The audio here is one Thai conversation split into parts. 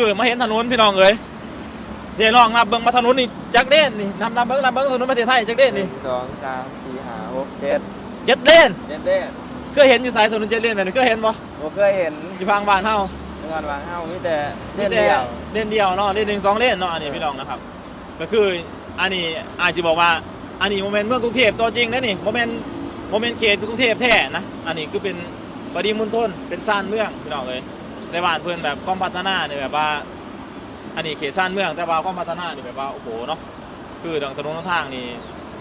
คือมาเห็นถนนพี่น้องเอ้ยเดี๋ยวลองนับเบิ้งมาถนนนี่จักเด่นนี่นับนับเบิ้งนับเบิ้งถนนประเทศไทยจักเด่นนี่สองสามสี่ห้าหกเจ็ดเจ็ดเด่นเจ็ดเด้เคยเห็นอยู่สายถนนเจ็ดเด่นแบบนี้เคยเห็นบ่ผมเคยเห็นอยู่พังบ้านเฮาเงินวางเฮ้ามีแต่เล่นเดียวเล่นเดียวเนาะเล่นหนึ่งสองเล่นเนาะอันนี้พี่น้องนะครับ ก็คืออันนี้อาจจะบอกว่าอันนี้โมเมนต์เมืองกรุงเทพตัวจริงนะนี่โมเมนต์โมเมนต์เขตกรุงเทพแท้นะอันนี้คือเป็นปริมณฑลเป็นซ่านเมืองพี่น้องเลย ในบ้านเพื่อนแบบความพัฒนาเนี่ยแบบว่า อันนี้เขตซ่านเมืองแต่ว่าความพัฒนาเนี่ยแบบว่าโอ้โหเนาะคือทางถนนทางนี่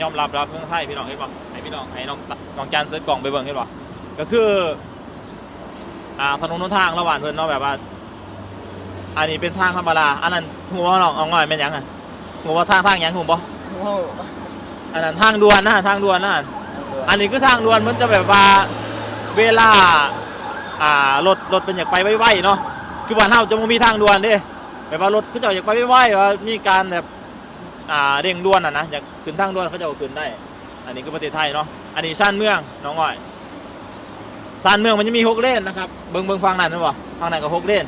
ยอมรับรับเมืองไทยพี่น้องเห็นป่ะให้พี่น้องให้น้องน้องจันเซิร์ชกล่องไปเบิ่งเห็นป่ะก็คืออ่าถนนทางระหว่างเพื่อนเนาะแบบว่า อันนี้เป็นทางธรรมดาอันนั้นหัวน้องเอาง่อยเป็นยังอะหัวว่าทางทางยังหัวบ่อันนั้นทางด่วนนะทางด่วนนะอันนี้คือทางด่วนมันจะแบบว่าเวลา อ่ารถรถเป็นอยากไปไวๆเนาะคือบ้านเฮาจะบ่มีทางด่วนเด้แบบว่ารถเขาเจ้าอยากไปไวๆว่ามีการแบบอ่าเร่งด่วนอะนะอยากขึ้นทางด่วนเขาเจ้าก็ขึ้นได้ อันนี้คือประเทศไทยเนาะอันนี้ชานเมืองน้องอ้อยชานเมืองมันจะมีหกเลนนะครับเบิ่งเบิ่งฟังนั่นนะบ่ฟังนั่นก็หกเลน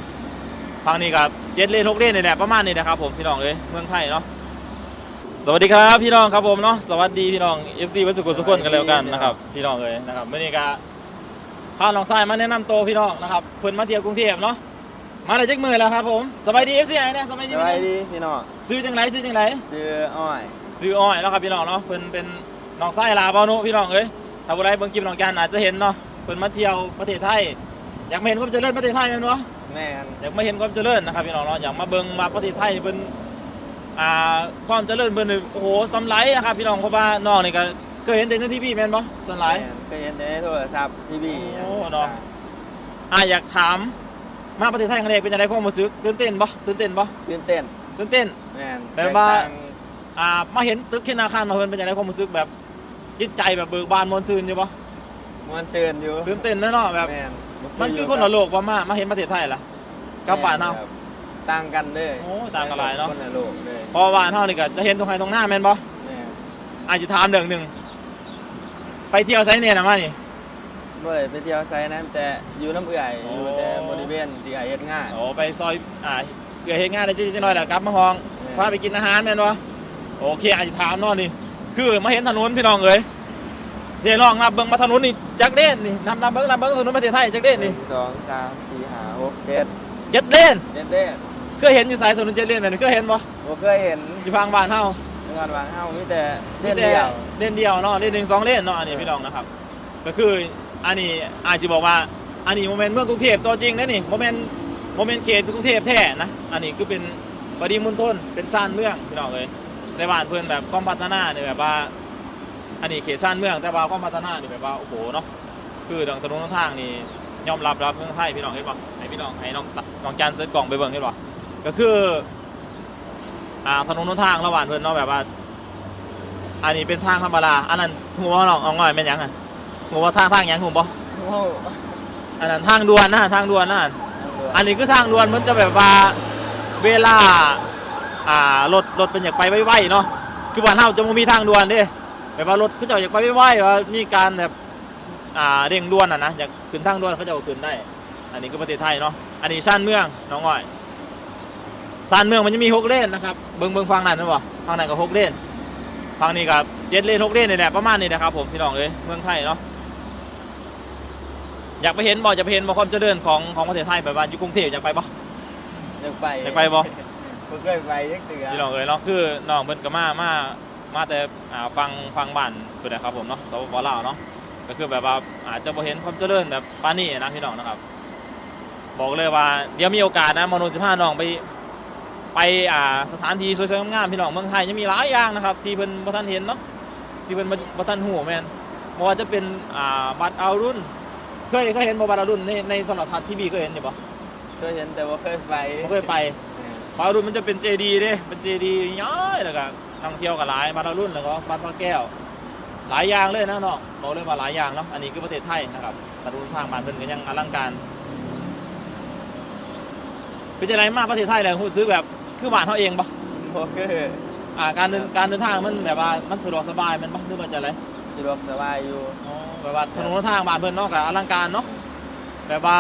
ฟังนี่กับเจ็ดเลนหกเลนนี่แหละประมาณนี้นะครับผมพี่น้องเอ้ยเมืองไทยเนาะสวัสดีครับพี่น้องครับผมเนาะสวัสดีพี่น้อง FC วัสุขุสุขคนกันแล้วกันนะครับพี่น้องเลยนะครับเมื่อนี้ก็ พาน้องทรายมาแนะนำตัวพี่น้องนะครับเพิ่นมาเที่ยวกรุงเทพเนาะมาได้จักมือแล้วครับผมสบายดี FC ไอ้เนี่ยสบายดีสพี่บายน้องดีพี่น้องซื้อจังไรซื้อจังไรซื้ออ้อย ซื้ออ้อยเนาะครับพี่น้องเนาะเพิ่นเป็นน้องทรายลาเปานุพี่น้องเอ้ยถ้าบ่ได้เบิ่งคลิปน้องกันอาจจะเห็นเนาะเพิ่นมาเที่ยวประเทศไทย อยากมาเห็นความเจริญประเทศไทยแม่นบ่ แม่นอยากมาเห็นความเจริญนะครับพี่น้องเนาะอยากมาเบิ่งมาประเทศไทยนี่เพิ่นอ่าความเจริญเพิ่นนี่โอ้โหสำไรนะครับพี่น้องเพราะว่าน้องนี่ก็ เคยเห็นแต่ในทีวีแม่นบ่ส่วนหลายแม่นเคยเห็นในโทรศัพท์ทีวีโอ้เนาะ อ่าอยากถาม มาประเทศไทยครั้งแรกเป็นจังไดความรู้สึกตื่นเต้นบ่ตื่นเต้นบ่ตื่นเต้นตื่นเต้น แม่นแบบว่าต่งอ่ามาเห็นตึกที่นาคารมาเพิ่นเป็นจังไดความรู้สึกแบบจิตใจแบบเบิกบานมวลซื่นอยู่บ่มวนเชิญอยู่ตื่นเต้นแน่เนาะแบบ แม่นมันคือคนละโลกว่ามามาเห็นประเทศไทยล่ะกับบ้านเฮา แม่แบบต่างกันเลยโอ้ต่างกันหลายเนาะ คนละโลกเลยเพราะว่าบ้านเฮานี่ก็จะเห็นตรงไหนตรงหน้าแม่นบ่แม่นอาจจะถามเรื่องหนึ่ง ไปเที่ยวไซเนี่ยนะมานี่ บ่ได้ไปเที่ยวไซนั้นแต่อยู่น้ำเอื่อยโอ้อยู่แต่บริเวณที่ไอ้เฮ็ดงาน โอ้ไปซอยอ่าเกิดเหตุงานได้จะน้อยแหละกลับมาห้องแม่พาไปกินอาหารแม่นวะโอเคอาจจะถามเนอนนี่คือมาเห็นถนนพี่น้องเอ้ยเดี๋ยวลองนับเบิ้งมาถนนนี่จักเด่นนี่นับนับเบิ้งนับเบิ้งถนนประเทศไทยจักเด่นหนี่นึ่งสองสามสี่ห้าหกเจ็ดเจ็ดเด่นเจ็ดเด้เคยเห็นอยู่สายถนนเจ็ดเด่นแบบนี้เคยเห็นบ่ผมเคยเห็นอยู่พังบ้านเฮา เงินวางเฮ้ามีแต่เล่นเดียวเล่นเดียวเนาะเล่นหนึ่งสองเล่นเนาะอันนี้พี่น้องนะครับ ก็คืออันนี้อาจจะบอกว่าอันนี้โมเมนต์เมืองกรุงเทพตัวจริงนะนี่โมเมนต์โมเมนต์เขตกรุงเทพแท้นะอันนี้คือเป็นปริมณฑลเป็นซ่านเมืองพี่น้องเลยในบ้านเพื่อนแบบความพัฒนาเนี่ยแบบว่า อันนี้เขตซ่านเมืองแต่ว่าความพัฒนาเนี่ยแบบว่าโอ้โหเนาะคือทางถนนทางนี่ยอมรับรับเมืองไทยพี่น้องเห็นป่ะให้พี่น้องให้น้องน้องจันเซิร์ชกล่องไปเบิ่งเห็นป่ะก็คือ อ่าถนนหนทางระหว่างเพื่อนเนาะแบบว่า อันนี้เป็นทางธรรมดาอันนั้นหัวาน้องเอาง่อยเป็นหยังอะหัวว่าทางทางหยังหัวบ่โอ้โหอันนั้นทางด่วนนะทางด่วนนะอันนี้คือทางด่วนมันจะแบบว่าเวลาอ่ารถรถเป็นอยากไปไวๆเนาะคือบ้านเฮาจะบ่มีทางด่วนเด้แบบว่ารถเขาเจ้าอยากไปไวๆว่ามีการแบบอ่าเร่งด่วนอะนะอยากขึ้นทางด่วนเขาเจ้าก็ขึ้นได้ อันนี้คือประเทศไทยเนาะอันนี้ชานเมืองน้องอ้อย ชานเมืองมันจะมีหกเลนนะครับเบิ่งเบิ่งฟังนั่นนะบ่ฟังนั่นก็หกเลนฟังนี่ก็เจ็ดเลนหกเลนนี่แหละประมาณนี้นะครับผมพี่น้องเอ้ยเมืองไทยเนาะอยากไปเห็นบ่อยากไปเห็นบ่ความเจริญของของประเทศไทยแบบว่าอยู่กรุงเทพอยากไปบ่อยากไปอยากไปบ่ผมเคยไปยักเตือพี่น้องเอ้ยเนาะคือน้องเพิ่นก็มามามาแต่อ่าฟังฟังบ้านเพิ่นนะครับผมเนาะสปปลาวเนาะก็คือแบบว่าอาจจะบ่เห็นความเจริญแบบปานนี้นะพี่น้องนะครับ บอกเลยว่าเดี๋ยวมีโอกาสนะมโน15น้องไป ไปอ่าสถานที่สวยๆงามๆพี่น้องเมืองไทยยังมีหลายอย่างนะครับ ที่เพิ่นบ่ทันเห็นเนาะที่เพิ่นบ่บ่ทันฮู้แม่นบ่ว่าจะเป็นอ่าบัตรเอารุ่น เคยเคยเห็นบ่บัตรเอารุ่นในในโทรทัศน์ทีวีเคยเห็นอยู่บ่เคยเห็นแต่ว่าเคยไปบ่เคยไปบารุ่นมันจะเป็นเจดีเด้เป็นเจดีย้อยแล้วก็ท่องเที่ยวกับหลายบารุ่นแล้วก็บ้านพระแก้ว หลายอย่างเลยนะเนาะบอกเลยว่าหลายอย่างเนาะอันนี้คือประเทศไทยนะครับตะลุนทางบ้านเพิ่นก็ยังอลังการเป็นจังไดมาประเทศไทยแล้วรู้สึกแบบ คือบ้านเฮาเองบ่ผมเคยอ่าการเดินการเดินทางมันแบบว่ามันสะดวกสบายแมันบ่หรือว่าจังไดสะดวกสบายอยู่อ๋อแบบว่าถนนหนทางบ้านเพิ่นเนาะก็อลังการเนาะแบบว่า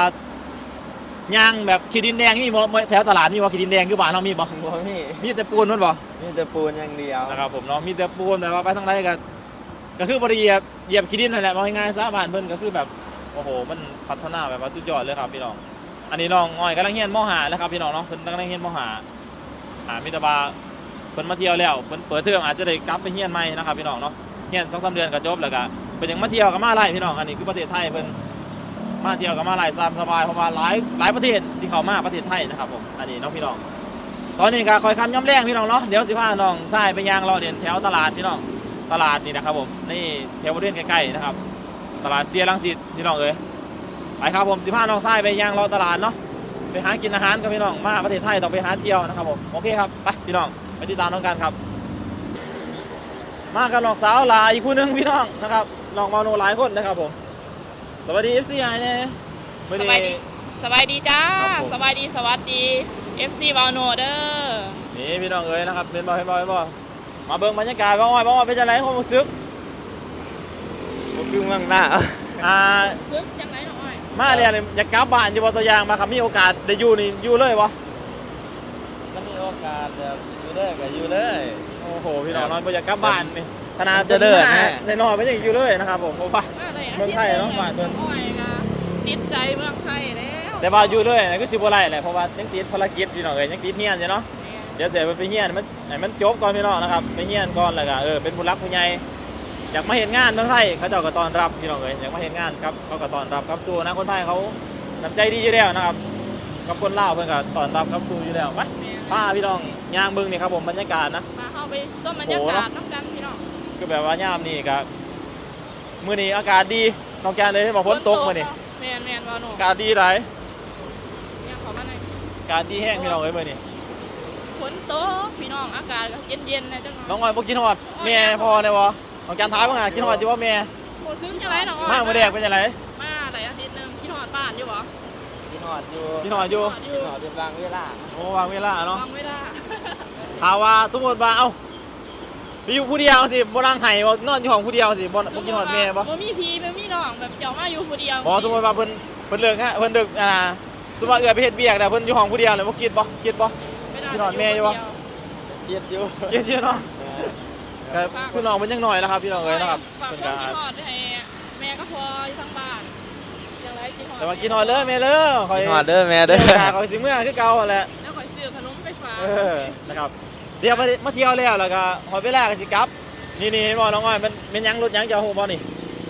ย่างแบบขีดินแดงมีบ่แถวตลาดมีบ่ขีดินแดงคือบ้านเรามีบ่บ่มีมีแต่ปูนมันบ่มีแต่ปูนอย่างเดียวนะครับผมเนาะมีแต่ปูนแบบว่าไปทางใดก็ก็คือบริเหยียบเหยียบขีดินนั่นแหละมองง่ายๆซะบ้านเพิ่นก็คือแบบโอ้โห มันพัฒนาแบบว่าสุดยอดเลยครับพี่น้อง อันนี้น้องอ้อยกำลังเรียนมหาแล้วครับพี่น้องเนาะเพิ่นกำลังเรียนมหาอ่ามิตรบาเพิ่นมาเที่ยวแล้วเพิ่นเปิดเทอมอาจจะได้กลับไปเรียนใหม่นะครับพี่น้องเนาะเรียนสองสามเดือนก็จบแล้วก็เพิ่นยังมาเที่ยวกับมาไล่พี่น้องอันนี้คือประเทศไทยเพิ่นมาเที่ยวกับมาไล่ซ้ำสบายเพราะว่าหลายหลายประเทศที่เข้ามาประเทศไทยนะครับผมอันนี้เนาะพี่น้อง ตอนนี้ก็คอยคำย้ำแรงพี่น้องเนาะเดี๋ยวสิพาน้องทรายไปยางรอเด่นแถวตลาดพี่น้องตลาดนี่นะครับผมนี่แถวบริเวณใกล้ๆนะครับ ตลาดเซียรังสิตพี่น้องเอ้ยไปครับผมสิพาน้องทรายไปยางรอตลาดเนาะ ไปหากินอาหารกับพี่น้องมาประเทศไทยต้องไปหาเที่ยวนะครับผมโอเคครับไปพี่น้องไปติดตามน้องกันครับ มากับน้องสาวหลายอีกคู่หนึงพี่น้องนะครับน้องมาโนหลายคนนะครับผมสวัสดีเอฟซีไอเนี่ยสบายดีสบายดีจ้าครับผมสบายดีสวัสดี FC วาโนเด้อนี่พี่น้องเอ้ยนะครับเป็นบอลเป็นบอลเป็นบอลมาเบิ่งบรรยากาศบ้างว่าบ้างว่าเป็นจังไรความรู้สึกบ่คือเมืองหน้าอ่าซึกจังไรหน่อย มาเรียนอยากกลับบ้านอยู่บ่ตัวอย่างมาครับมีโอกาสได้อยู่นี่อยู่เลยบ่ถ้ามีโอกาสแบบอยู่เลยก็อยู่เลย โอ้โหพี่น้องนอนบ่อยากกลับบ้านนี่ขนาดจะเดินแน่ในนอนไม่ยังอยู่เลยนะครับผมเพราะว่ามาเลยเมืองไทยเนอะบ้านเพิ่นอ้อยกะติดใจเมืองไทยแล้วแต่ว่าอยู่เลยนะก็สิบ่ไรแหละเพราะว่ายังติดภารกิจพี่น้องเอ้ยยังติดเฮียนอยู่เนาะเดี๋ยวเสียไปเฮียนมันให้มันจบก่อนพี่น้องนะครับไปเฮียนก่อนแล้วก็เออเป็นผู้รักผู้ใหญ่ อยากมาเห็นงานเมืองไทยเขาเจ้าก็ต้อนรับพี่น้องเอ้ยอยากมาเห็นงานครับเขาก็ต้อนรับครับสู้นะคนไทยเขาน้ำใจดีอยู่แล้วนะครับกับคนลาวเพิ่นก็ต้อนรับครับสู้อยู่แล้วไปป้าพี่น้องย่างเบึงนี่ครับผมบรรยากาศนะมาเข้าไปชมบรรยากาศน้ำกันพี่น้องคือแบบว่าย่ามนี่ก็มื้อนี้อากาศดีนอกจากเลยที่บอกฝนตกมื้อนี้แมนแมนวาโนอากาศดีหลายเนี่ยขอมาหน่อยอากาศดีแห้งพี่น้องเอ้ยมื้อนี้ฝนตกพี่น้องอากาศก็เย็นๆนะจังหน่อยน้องอ้อยบ่กินฮอดแม่พ่อได้บ่ น้องจานถามว่าไงกินฮอดอยู่บ่แม่โหซึ้งจังไรน้องอ้อยมามื้อแรกเป็นจังไดมาหลายอาทิตย์หนึงคิดฮอดบ้านอยู่บ่กินหอดอยู่กินฮอดอยู่อยู่กินหอดเป็นบางเวลาโอ้วางเวลาเนาะฟังไม่ได้ ถามว่าสมมุติว่าเอ้าไปอยู่ผู้เดียวสิบ่นั่งไห้บ่นอนอยู่ห้องผู้เดียวสิบ่บ่กินฮอดแม่บ่บ่มีพี่บ่มีน้องแบบเจ้ามาอยู่ผู้เดียวบ่สมมุติว่าเพิ่นเพิ่นเลิกฮะเพิ่นดึกอ่าสมมุติว่าเอื้อไปเฮ็ดเวียกแต่เพิ่นอยู่ห้องผู้เดียวเลยบ่คิดบ่คิดบ่ไม่ได้พี่นอนแม่อยู่ปะเครียดอยู่ เยอะๆเนาะ ก็คือน้องมันยังหน่อยนะครับ พี่น้องเอ้ยนะครับฝากเป็นคนการกินฮอดให้แม่ก็พออยู่ทั้งบ้านอย่างไรกินฮอดแต่ว่ากินหอยเลยแม่เลยคอยกินหอดเด้อแม่เด้เด้ออคอยสิเมื่อคือเก่าแหละแล้วคอยซื้อขนมไปฝากเออนะครับเดี๋ยวมามาเที่ยวแล้วแล้วก็หอยเวลาก็สิกลับ นี่นี่เห็นบ่น้องอ้อยมันเป็นหยังรถหยังจะเอาหูบ่นี่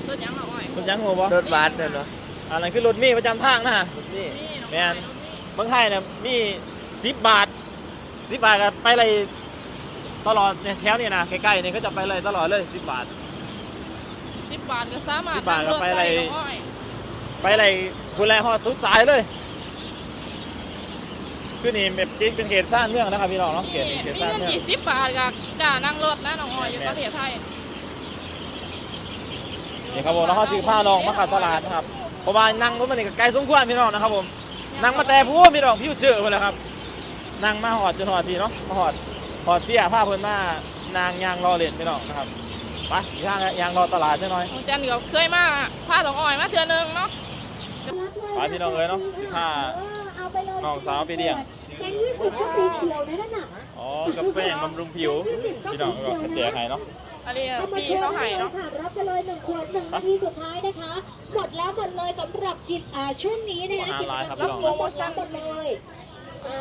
รถยังหน่อยรถหยังหูบ่รถบัสเด้อเนาะอันนั้นคือรถมีประจำทางนะรถนี่นี่น้องแม่อ้อยนเมืองไทยเนี่ยมี 10 บาท 10 บาทก็ไปเลย ตลอดเนี่ยแถวนี้นะใกล้ๆนี่ก็จะไปเลยตลอดเลย10บาท สิบบาทก็สามารถสิบบาทก็ไปอะไรนั่งรถด้น้องอ้อยไปเลยคุณแลฮอดสุดสายเลยคือนี่แบบจริงเป็นเขตสร้างเมืองนะครับพี่น้องเนาะเขนี่ตเขตมีสร้างเงินเมือง กี่สิบบาทก็กล้านั่งรถนะน้องอ้อยอยู่ประเทศไทยนี่ครับผมแล้วเขาซื้อผ้าน้องมาขับตลาดนะครับเพราะว่านั่งรถมันนี่ก็ไกลสมควรพี่น้องนะครับผมนั่งมาแต่ผู้พี่น้องพี่เจอมาแล้วครับนั่งมาหอดจนหอดพี่เนาะมาหอด หอดเสียผ้าเพิ่นมานางยางรอเล่นพี่น้องนะครับไปยางยางรอตลาดจังหน่อยน้องจันก็เคยมาพาน้องอ้อยมาเทื่อนึงเนาะไปพี่น้องเอ้ยเนาะสิผ้าน้องสาวไปเลี้ยงแกงยี่สิบก็สีเขียวนั่นน่ะอ๋อกับแป้งบำรุงผิวพี่น้องก็กระแจกให้เนาะอันนี้เอามาพี่โชว์เขาได้ให้เลยเนาะค่ะรับไปเลยหนึ่งขวดหนึ่งนาทีสุดท้ายนะคะ หมดแล้วหมดเลยสำหรับกิจอ่าช่วงนี้นะคะกิจกรรมช่วงนี้หมดแล้วหมดเลย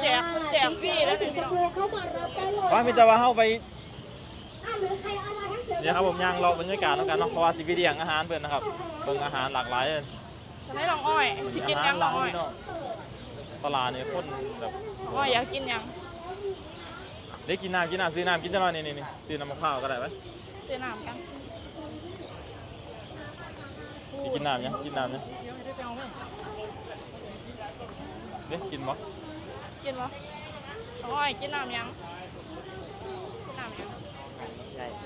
แจกแจกฟรีแล้แล้ววสีชมพูเข้ามารับได้เลยว่าพี่จะว่าเข้าไปอะหรือใครเอามาทั้งเสือเนี่ยครับผมย่างรอบรรยากาศแล้วกันเนาะเพราะว่าสิไปเลี้ยงอาหารเพิ่นนะครับเบิ่งอาหารหลากหลายเลยจะให้น้องอ้อยสิกินยังน้องอ้อยพี่น้องตลาดนี่คนแบบน้องอ้อยอยากกินยังเด็กกินน้ำกินน้ำซื้อน้ำกินจังหน่อยนี่นี่นี่ซื้อน้ำมะพร้าวก็ได้ไหมซื้อน้ำกันสิกินน้ำยังกินน้ำยังเดี๋ยวให้ได้ไปเอาไหมเด็กกินบ่ กินบ่น้องอ้อยกินน้ำยังกินน้ำยัง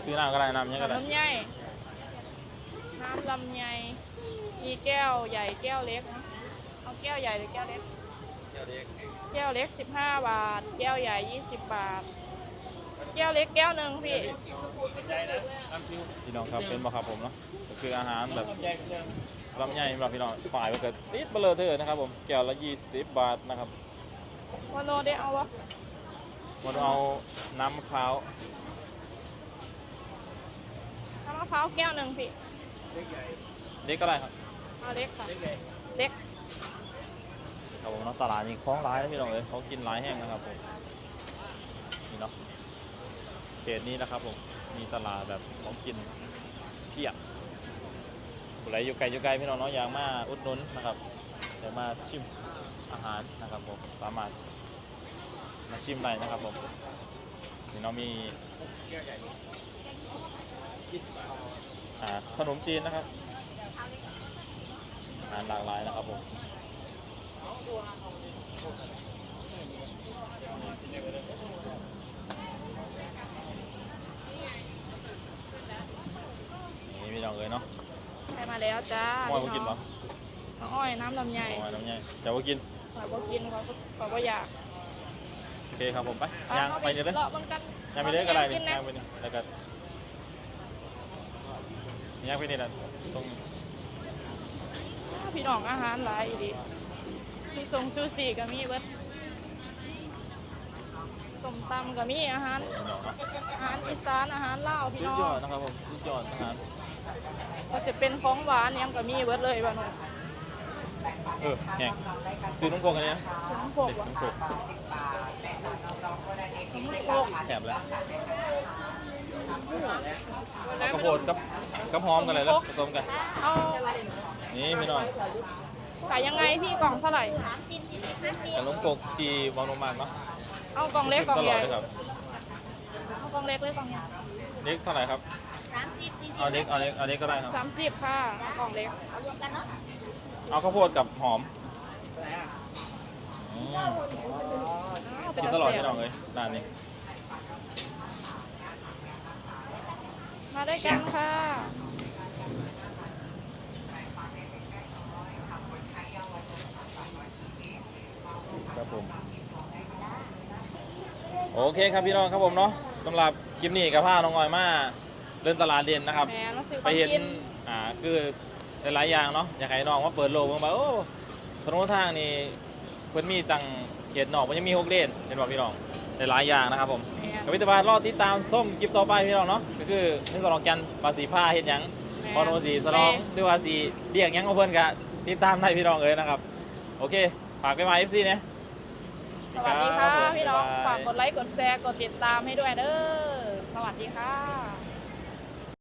ซื้อน้ำก็ได้น้ำยังก็ได้น้ำลำไยน้ำลำไยมีแก้วใหญ่แก้วเล็กนะเอาแก้วใหญ่หรือแก้วเล็ก แก้วเล็ก15บาท แก้วใหญ่20บาท แก้วเล็กแก้วหนึ่งพี่พี่น้องครับเป็นบ่ครับผมเนาะก็คืออาหารแบบลำไยสำหรับพี่น้องฝ่ายก็เกิดติดเบลอเธอนะครับผมแก้วละ20บาทนะครับ วันโนได้เอาวะวันเอาน้ำมะพร้าวน้ำมะพร้าวแก้วหนึ่งพี่เล็กก็ได้ครับเอาเล็กค่ะเล็กครับผมเนาะตลาดนี้คล้องร้ายนะพี่น้องเลยเขากินร้ายแห้งนะครับผมนี่เนาะเขตนี้นะครับผมมีตลาดแบบของกินเพียบผู้ใดอยู่ไกลอยู่ไกลพี่น้องเนาะอยากมาอุดหนุนนะครับอยากมาชิมอาหารนะครับผมสามารถ มาชิมได้นะครับผมนี่เนาะมีอ่าขนมจีนนะครับอาหารหลากหลายนะครับผมนี่พี่น้องเลยเนาะได้มาแล้วจ้าหม้อมากินปะน้ำอ้อยน้ำลำไยหม้อน้ำใหญ่แต่ว่ากิน ขอยบ่กินขอยบ่ขอยบ่อยากโอ เคครับผมไปเอาย่างเอาไปเดี๋ยวเลยเลาะมันกันย่างไปเรื่อยก็ได้นี่กินนะย่างไปนี่แล้วก็ย่างไปนี่แหละตรงพี่น้องอาหารหลายอีดีซูซงซูซี่ก็มีเบิดส้มตำก็มีอาหารพี่น้องเนาะอาหารอีสานอาหารลาวพี่สุดน้องยอดนะครับผมสุดยอดอาหารก็จะเป็นของหวานยังก็มีเบิดเลยบ้านงเออแห้งซื้อน้ำโกงกันเนี่ยขนมโขกเด็ดวะน้ำโกงขนมโขก แถมเลยเอาข้าวโพดกับกับหอมกันเลยแล้วผสมกัน เอานี่พี่น้องขายยังไงพี่กล่องเท่าไหร่ ขนมโกกที่วางลงมาเนาะเอากล่องเล็กกล่องตใหลอญ่ดเลยครับเอากล่องเล็กเลยกล่องใหญ่เล็กเท่าไหร่ครับเอาเล็กเอาเล็กเอาเล็กก็ได้ครับ สามสิบค่ะเอากล่องเล็ก เอาข้าวโพดกับหอมอืมอ้าว เป็กินตาตลอดแซ่พี่บน้องเลยร้านนี้มาได้วยกันค่ะ ครับผม โอเคครับพี่น้องครับผมเนาะสำหรับคลิปนี้กับผ้าน้องออยมาเดินตลาดเด่นนะครับ แหมมาซื้อขไปองเห็นกินอ่าคือหลายๆอย่างเนาะอยากให้น้องว่าเปิดโลกเบิ่งไปโอ้ถนนทางนี่ เพิ่นมีตังเขตนอกมันยังมีหกเลนเห็นบ่พี่น้องหลายๆอย่างนะครับผมแหมกับวิทยาบาลรอติดตามส้มคลิปต่อไปพี่น้องเนาะก็คือในสลองกันภาษีผ้าเฮ็ดหยังแหมพอโนสีสลองหรือว่าสีเรียกหยังของเพิ่นก็ติดตามได้พี่น้องเอ้ยนะครับ โอเคฝากไปมา FC เนี่ยสวัสดีค่ะครับผมพี่น้องบ๊ายบายฝากกดไลค์กดแชร์กดติดตามให้ด้วยเด้อสวัสดีค่ะ